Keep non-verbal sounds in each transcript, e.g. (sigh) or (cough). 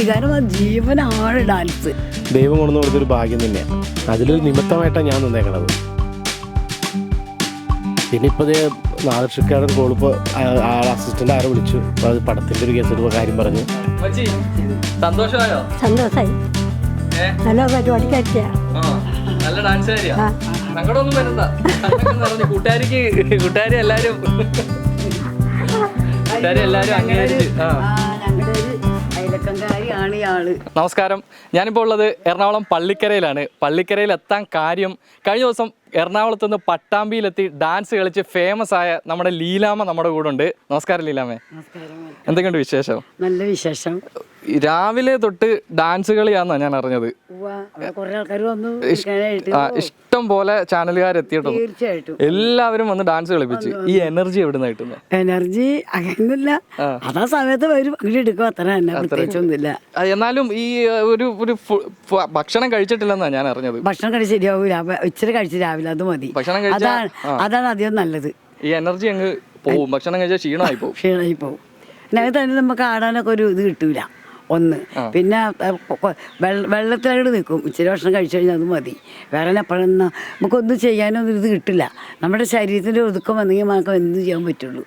വികാരം ജീവനാണ് ഡാൻസ് ദൈവം കൊണ്ടു കൊടുത്തൊരു ഭാഗ്യം തന്നെയാണ് അതിലൊരു നിമിത്തമായിട്ടാണ് ഞാൻ നിന്നേക്കണത്. പിന്നെ ഇപ്പോൾ ദേ നാദർഷിക്കാരൻ കോളിപ്പോൾ ആൾ അസിസ്റ്റന്റ് ആരെ വിളിച്ചു? അത് പടത്തിന്റെ ഒരു കേസ് കാര്യം പറഞ്ഞു. സന്തോഷമായോ? സന്തോഷമായി നല്ല പരിപാടിക്കാരിയാ ആ നല്ല ഡാൻസ് കാരിയാ ആ. സങ്കടമൊന്നും വരുന്ന കൂട്ടുകാരിക്ക് കൂട്ടുകാരി എല്ലാരും. കൂട്ടുകാരി എല്ലാരും അംഗീകരിച്ച്. ആ. ഞങ്ങളുടെ ഒരു ഇയാൾ നമസ്കാരം. ഞാനിപ്പോൾ ഉള്ളത് എറണാകുളം പള്ളിക്കരയിലാണ്. പള്ളിക്കരയിൽ എത്താൻ കാര്യം കഴിഞ്ഞ ദിവസം എറണാകുളത്ത് നിന്ന് പട്ടാമ്പിയിലെത്തി ഡാൻസ് കളിച്ച് ഫേമസ് ആയ നമ്മുടെ ലീലാമ നമ്മുടെ കൂടെ ഉണ്ട്. നമസ്കാരം ലീലാമേ എന്തൊക്കെയുണ്ട് വിശേഷം? നല്ല വിശേഷം. രാവിലെ തൊട്ട് ഡാൻസ് കളിയാന്നാ ഞാൻ അറിഞ്ഞത്. ഇഷ്ടം പോലെ ചാനലുകാർ എത്തിയിട്ടുണ്ട്. തീർച്ചയായിട്ടും. എല്ലാവരും വന്ന് ഡാൻസ് കളിപ്പിച്ച് ഈ എനർജി എവിടെ നിന്ന് കിട്ടുന്നത് എനർജി അങ്ങനെയൊന്നുമില്ല അതാ സമയത്ത് വരും അങ്ങനെ എടുക്കും അത്ര തന്നെ പ്രത്യേകിച്ചൊന്നുമില്ല. ആ, എന്നാലും ഈ ഒരു ഒരു ഫു- ഫു- ഭക്ഷണം കഴിച്ചിട്ടില്ലെന്നാ ഞാൻ അറിഞ്ഞത്. ഭക്ഷണം കഴിച്ച് ശരിയാവൂല അപ്പൊ ഇച്ചിരി കഴിച്ച് രാവിലെ അത് മതി. ഭക്ഷണം കഴിച്ചാൽ അതാണ് അതാണ് അധികം നല്ലത്. ഈ എനർജി അങ്ങ് പോവും ഭക്ഷണം കഴിച്ചാൽ ക്ഷീണമായി പോവും. ക്ഷീണമായി പോവും. അതിനകത്ത് തന്നെ നമുക്ക് ആടാനൊക്കെ ഒരു ഇത് കിട്ടൂല. ഒന്ന്. പിന്നെ വെള്ളത്തിലങ്ങോട്ട് നിൽക്കും ഇച്ചിരി ഭക്ഷണം കഴിച്ചു കഴിഞ്ഞാൽ അത് മതി. വേറെ എപ്പോഴും നമുക്കൊന്നും ചെയ്യാനൊന്നും ഇത് കിട്ടില്ല. നമ്മുടെ ശരീരത്തിന്റെ ഒതുക്കം വന്നെങ്കിൽ നമുക്ക് എന്ത് ചെയ്യാൻ പറ്റുള്ളൂ.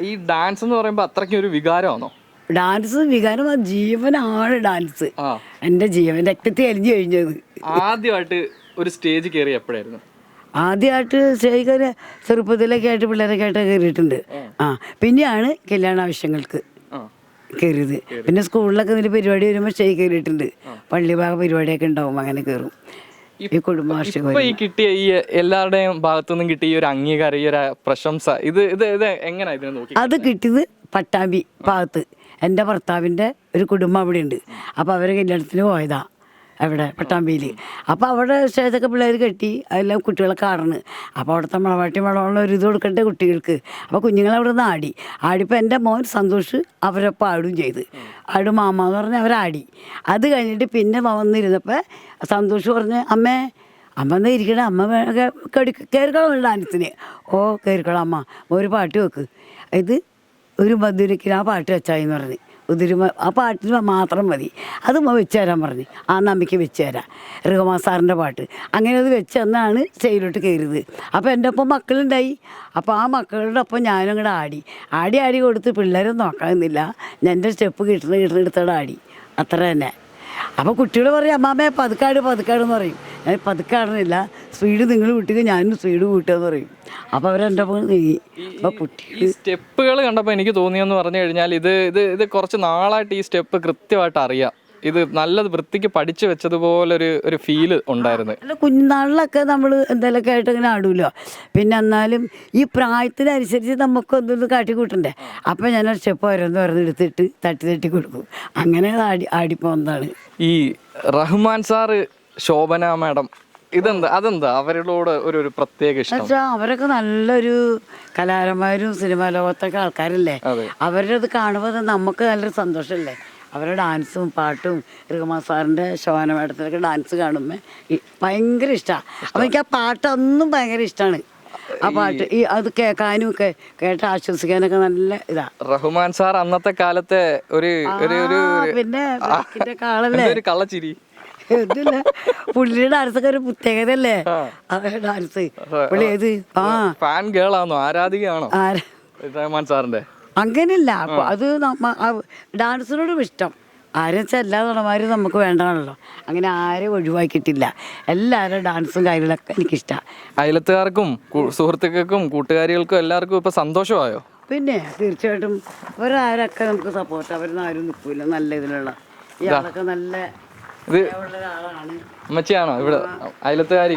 ഈ ഡാൻസ് എന്ന് പറയുമ്പോൾ അത്രയ്ക്ക് ഒരു വികാരമാണോ? ഡാൻസ് വികാരം ജീവനാണ് ഡാൻസ്. എന്റെ ജീവൻ രക്തത്തിൽ അരിഞ്ഞു കഴിഞ്ഞത് ആദ്യമായിട്ട് ഒരു സ്റ്റേജ് കയറി എപ്പോഴായിരുന്നു? ആദ്യമായിട്ട് സ്റ്റേജ് കയറി ചെറുപ്പത്തിലൊക്കെ ആയിട്ട് പിള്ളേരൊക്കെ ആയിട്ട് കയറിയിട്ടുണ്ട്. ആ. പിന്നെയാണ് കല്യാണ ആവശ്യങ്ങൾക്ക് കയറിയത്. പിന്നെ സ്കൂളിലൊക്കെ ഇതിൽ പരിപാടി വരുമ്പോൾ സ്റ്റേജ് കയറിയിട്ടുണ്ട്. പള്ളി ഭാഗ പരിപാടിയൊക്കെ ഉണ്ടാവും അങ്ങനെ കയറും. ഈ കുടുംബവാർഷികം ഇപ്പൊ ഈ കിട്ടിയ ഈ എല്ലാവരുടെയും ഭാഗത്തുനിന്നും കിട്ടിയ ഈ ഒരു അംഗീകാരം ഈ ഒരു പ്രശംസ ഇത് ഇത് ഇത് എങ്ങനെയാ ഇതിനെ നോക്കി അത് കിട്ടിയത് പട്ടാമ്പി ഭാഗത്ത്. എന്റെ ഭർത്താവിന്റെ ഒരു കുടുംബം അവിടെ ഉണ്ട് അപ്പോൾ അവരെ കല്യാണത്തിന് പോയതാ. അവിടെ പട്ടാമ്പിയിൽ അപ്പോൾ അവിടെ സ്റ്റേജൊക്കെ പിള്ളേർ കെട്ടി അതെല്ലാം കുട്ടികളൊക്കെ ആടണ് അപ്പോൾ അവിടുത്തെ മണവാട്ടി മണമുള്ള ഒരു ഇത് കൊടുക്കട്ടെ കുട്ടികൾക്ക്? അപ്പോൾ കുഞ്ഞുങ്ങൾ അവിടെ നിന്ന് ആടി. ആടിപ്പോൾ എന്റെ മോൻ സന്തോഷ് അവരൊപ്പം ആടും ചെയ്ത്. ആടും മാമ എന്ന് പറഞ്ഞ് അവരാടി അത് കഴിഞ്ഞിട്ട് പിന്നെ വന്നിരുന്നപ്പോൾ സന്തോഷ് പറഞ്ഞ് അമ്മേ അമ്മ എന്നാ ഇരിക്കണേ? അമ്മ കടി കയറിക്കോളാം ഡാൻസിന്. ഓ കയറിക്കോളാം അമ്മ. ഒരു പാട്ട് വെക്ക്. ഇത് ഒരു മധുരക്കിന് ആ പാട്ട് വെച്ചായി എന്ന് പറഞ്ഞ്. ഉതിരുമ ആ പാട്ടിന് മാത്രം മതി. അത് വെച്ച് തരാൻ പറഞ്ഞു. ആ നമ്പിക്ക് വെച്ച് തരാം റഹ്മാൻ സാറിന്റെ പാട്ട്. അങ്ങനെ അത് വെച്ച് തന്നാണ് സ്റ്റേജിലോട്ട് കയറിയത്. അപ്പോൾ എന്റെ ഒപ്പം മക്കളുണ്ടായി. അപ്പോൾ ആ മക്കളുടെ ഒപ്പം ഞാനും അങ്ങോട്ട് ആടി. ആടി ആടി കൊടുത്ത് പിള്ളേരെ നോക്കാമെന്നില്ല എന്റെ സ്റ്റെപ്പ് കിട്ടണ കിട്ടണ എടുത്തോടെ ആടി. അത്ര തന്നെ. അപ്പോൾ കുട്ടികൾ പറയും അമ്മാമ്മേ പതുക്കാട് പതുക്കാട് എന്ന് പറയും. ഞാൻ പതുക്കാടുന്നില്ല സ്പീഡ് നിങ്ങൾ വിട്ടുക ഞാനും സ്പീഡ് കൂട്ടുകയെന്ന് പറയും. അപ്പോൾ അവരെന്റെ ഒപ്പം നീങ്ങി അപ്പോൾ കുട്ടി സ്റ്റെപ്പുകൾ കണ്ടപ്പോൾ എനിക്ക് തോന്നിയെന്ന് പറഞ്ഞു കഴിഞ്ഞാൽ ഇത് ഇത് ഇത് കുറച്ച് നാളായിട്ട് ഈ സ്റ്റെപ്പ് കൃത്യമായിട്ട് അറിയാം. ഇത് നല്ലത് വൃത്തിക്ക് പഠിച്ചു വെച്ചതുപോലെ ഒരു ഒരു ഫീൽ ഉണ്ടായിരുന്നു. അല്ല കുഞ്ഞുനാളിലൊക്കെ നമ്മൾ എന്തെങ്കിലുമൊക്കെ ആയിട്ട് ഇങ്ങനെ ആടുമല്ലോ പിന്നെ എന്നാലും ഈ പ്രായത്തിനനുസരിച്ച് നമുക്ക് ഒന്നൊന്ന് കാട്ടിക്കൂട്ടണ്ടേ? അപ്പം ഞാൻ ആ സ്റ്റെപ്പ് ഓരോന്ന് എടുത്തിട്ട് തട്ടി തട്ടി കൊടുക്കും. അങ്ങനെ ആടി ആടിപ്പോന്നതാണ് ഈ റഹ്മാൻ സാറ് ശോഭന മാഡം ഇതെന്താ അതെന്താ അവരോട് ഒരു ഒരു പ്രത്യേക ഇഷ്ടം? എന്നുവെച്ചാൽ അവരൊക്കെ നല്ലൊരു കലാകാരന്മാരും സിനിമാ ലോകത്തൊക്കെ ആൾക്കാരല്ലേ. അവരുടെ അത് കാണുമ്പോൾ നമുക്ക് നല്ലൊരു സന്തോഷമല്ലേ അവരുടെ ഡാൻസും പാട്ടും ഋഗമാ സാറിന്റെ ശോഭന മേഡത്തിലൊക്കെ ഡാൻസ് കാണുമ്പോൾ ഭയങ്കര ഇഷ്ടമാണ് അപ്പോൾ എനിക്ക് ആ പാട്ടൊന്നും ഭയങ്കര ഇഷ്ടമാണ് ആ പാട്ട് ഈ അത് കേൾക്കാനും ഒക്കെ കേട്ട് ആശ്വസിക്കാനൊക്കെ നല്ല ഇതാ. റഹ്മാൻ സാർ അന്നത്തെ കാലത്തെ ഒരു ഒരു പിന്നെ ഒരു കള്ളച്ചിരി. ഇതില്ല. പുള്ളിയുടെ ഡാൻസൊക്കെ ഒരു പ്രത്യേകതയല്ലേ? ഡാൻസ്. പുള്ളി ഏത്? ആ. ഫാൻ ഗേൾ ആണോ ആരാധികയാണോ റഹ്മാൻ സാറിന്റെ അങ്ങനെയല്ല. അത് ഡാൻസിനോടും ഇഷ്ടം. ആരും വെച്ചാൽ എല്ലാ നടന്മാരും നമുക്ക് വേണ്ടതാണല്ലോ. അങ്ങനെ ആരും ഒഴിവാക്കിയിട്ടില്ല. എല്ലാവരും ഡാൻസും കാര്യങ്ങളൊക്കെ എനിക്കിഷ്ടമാണ് അയലത്തുകാർക്കും സുഹൃത്തുക്കൾക്കും കൂട്ടുകാരികൾക്കും എല്ലാവർക്കും ഇപ്പൊ സന്തോഷമായോ? പിന്നെ തീർച്ചയായിട്ടും അവരാരൊക്കെ നമുക്ക് സപ്പോർട്ട് അവരൊന്നും ആരും നിൽക്കില്ല നല്ല ഇതിലുള്ള. ഇയാളൊക്കെ നല്ല ഇത് ഒരാളാണ് അമ്മച്ചിയാണോ ഇവിടെ അയലത്തുകാരി.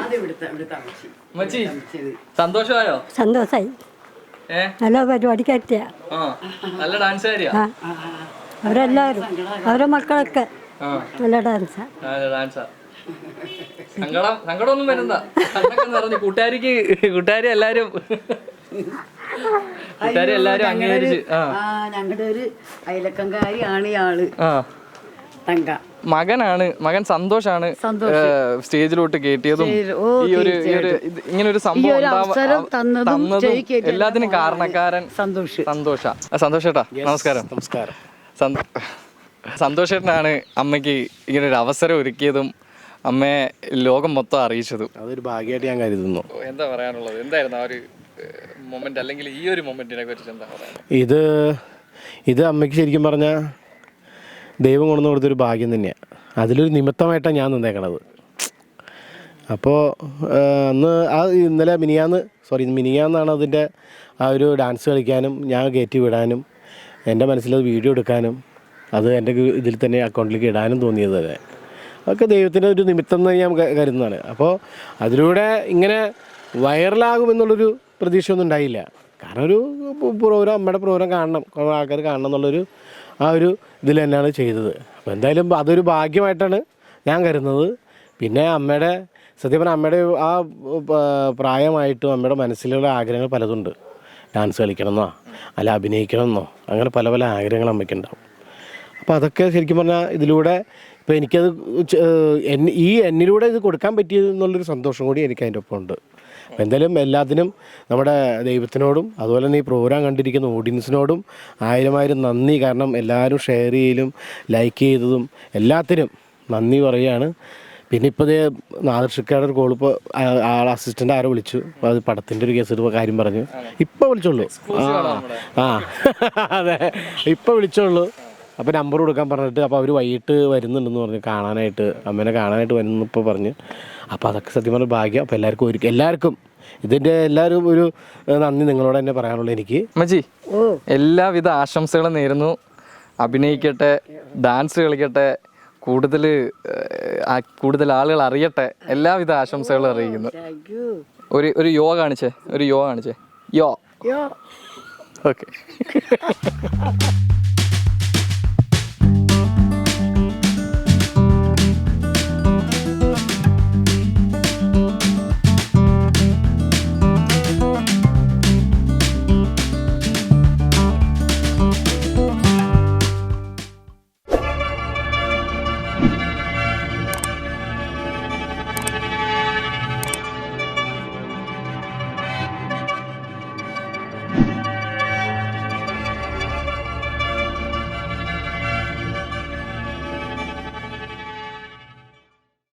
സന്തോഷമായോ? സന്തോഷമായി നല്ല പരിപാടിക്കാരിയാ. ആ നല്ല ഡാൻസുകാരിയാ? ആ അവരെല്ലാവരും അവരെ മക്കളൊക്കെ നല്ല ഡാൻസാ. നല്ല ഡാൻസാ. സങ്കടം സങ്കടമൊന്നും വരുന്ന. കണ്ണൊക്കെ നിറഞ്ഞു. കൂട്ടുകാരിക്ക് കൂട്ടുകാരി എല്ലാരും കൂട്ടുകാരി എല്ലാരും അംഗീകരിച്ച് ആ. ആ ഞങ്ങളുടെ ഒരു അയലക്കങ്കാരിയാണ് ഇയാൾ തങ്ക. മകനാണ് മകൻ സന്തോഷാണ് സ്റ്റേജിലോട്ട് കയറ്റിയതും ഈ ഒരു ഇങ്ങനെ ഒരു സംഭവം തന്നതും എല്ലാത്തിനും കാരണക്കാരൻ സന്തോഷ്. സന്തോഷ. സന്തോഷേട്ടാ നമസ്കാരം. നമസ്കാരം. സന്തോ- സന്തോഷേട്ടനാണ് അമ്മയ്ക്ക് ഇങ്ങനെ ഒരു അവസരം ഒരുക്കിയതും അമ്മയെ ലോകം മൊത്തം അറിയിച്ചതും. അതൊരു ഭാഗ്യമായിട്ട് ഞാൻ കരുതുന്നു. എന്താ പറയാനുള്ളത്? എന്തായിരുന്നു ആ ഒരു മൊമെന്റ്? അല്ലെങ്കിൽ ഈ ഒരു മൊമെന്റിനെ കുറിച്ച് എന്താ പറയാനുള്ളത്? ഇത് ഇത് അമ്മയ്ക്ക് ശരിക്കും പറഞ്ഞാൽ ദൈവം കൊണ്ടു കൊടുത്തൊരു ഭാഗ്യം തന്നെയാണ് അതിലൊരു നിമിത്തമായിട്ടാണ് ഞാൻ നിന്നേക്കണത്. അപ്പോൾ അന്ന് ആ ഇന്നലെ മിനിയാന്ന് സോറി മിനിയാന്നാണ് അതിന്റെ ആ ഒരു ഡാൻസ് കളിക്കാനും ഞാൻ കയറ്റി വിടാനും എന്റെ മനസ്സിലത് വീഡിയോ എടുക്കാനും അത് എന്റെ ഇതിൽ തന്നെ അക്കൗണ്ടിലേക്ക് ഇടാനും തോന്നിയത് തന്നെ അതൊക്കെ ദൈവത്തിന്റെ ഒരു നിമിത്തം എന്ന് ഞാൻ കരുതുന്നതാണ്. അപ്പോൾ അതിലൂടെ ഇങ്ങനെ വൈറലാകുമെന്നുള്ളൊരു പ്രതീക്ഷയൊന്നും ഉണ്ടായില്ല. കാരണം ഒരു പ്രോഗ്രാം അമ്മയുടെ പ്രോഗ്രാം കാണണം കുറേ ആൾക്കാർ കാണണം എന്നുള്ളൊരു ആ ഒരു ഇതിൽ തന്നെയാണ് ചെയ്തത്. അപ്പോൾ എന്തായാലും അതൊരു ഭാഗ്യമായിട്ടാണ് ഞാൻ കരുതുന്നത്. പിന്നെ അമ്മയുടെ സത്യം പറഞ്ഞാൽ അമ്മയുടെ ആ പ്രായമായിട്ടും അമ്മയുടെ മനസ്സിലുള്ള ആഗ്രഹങ്ങൾ പലതുണ്ട്. ഡാൻസ് കളിക്കണമെന്നോ അല്ല അഭിനയിക്കണമെന്നോ അങ്ങനെ പല പല ആഗ്രഹങ്ങൾ അമ്മയ്ക്കുണ്ടാവും. അപ്പോൾ അതൊക്കെ ശരിക്കും പറഞ്ഞാൽ ഇതിലൂടെ ഇപ്പോൾ എനിക്കത് ഈ എന്നിലൂടെ ഇത് കൊടുക്കാൻ പറ്റിയത് എന്നുള്ളൊരു സന്തോഷം കൂടി എനിക്ക് അതിന്റെ ഒപ്പം ഉണ്ട് അപ്പോൾ എന്തായാലും എല്ലാത്തിനും നമ്മുടെ ദൈവത്തിനോടും അതുപോലെ തന്നെ ഈ പ്രോഗ്രാം കണ്ടിരിക്കുന്ന ഓഡിയൻസിനോടും ആയിരം ആയിരം നന്ദി. കാരണം എല്ലാവരും ഷെയർ ചെയ്യലും ലൈക്ക് ചെയ്തതും എല്ലാത്തിനും നന്ദി പറയുകയാണ്. പിന്നെ ഇപ്പോൾ ഇതേ നാദർഷിക്കാരുടെ ഒരു കോൾ ഇപ്പോൾ ആൾ അസിസ്റ്റന്റ് ആരോ വിളിച്ചു. അപ്പോൾ അത് പടത്തിന്റെ ഒരു കേസ് എടുക്കുക കാര്യം പറഞ്ഞു. ഇപ്പോൾ വിളിച്ചോളൂ. ആ ആ അതെ. ഇപ്പോൾ വിളിച്ചോളൂ. അപ്പോൾ നമ്പർ കൊടുക്കാൻ പറഞ്ഞിട്ട് അപ്പോൾ അവർ വൈകിട്ട് വരുന്നുണ്ടെന്ന് പറഞ്ഞു. കാണാനായിട്ട് അമ്മേനെ കാണാനായിട്ട് വരുന്നു ഇപ്പോൾ പറഞ്ഞ്. അപ്പോൾ അതൊക്കെ സത്യം പറഞ്ഞ ഭാഗ്യം. അപ്പോൾ എല്ലാവർക്കും ഒരു എല്ലാവർക്കും ഇതിന്റെ എല്ലാവരും ഒരു നന്ദി നിങ്ങളോട് തന്നെ പറയാനുള്ളൂ എനിക്ക്. മജി എല്ലാവിധ ആശംസകളും നേരുന്നു. അഭിനയിക്കട്ടെ ഡാൻസ് കളിക്കട്ടെ കൂടുതൽ കൂടുതൽ ആളുകൾ അറിയട്ടെ എല്ലാവിധ ആശംസകളും അറിയിക്കുന്നു. ഒരു ഒരു യോ കാണിച്ചേ ഒരു യോ കാണിച്ചേ. യോ. ഓക്കെ. (laughs)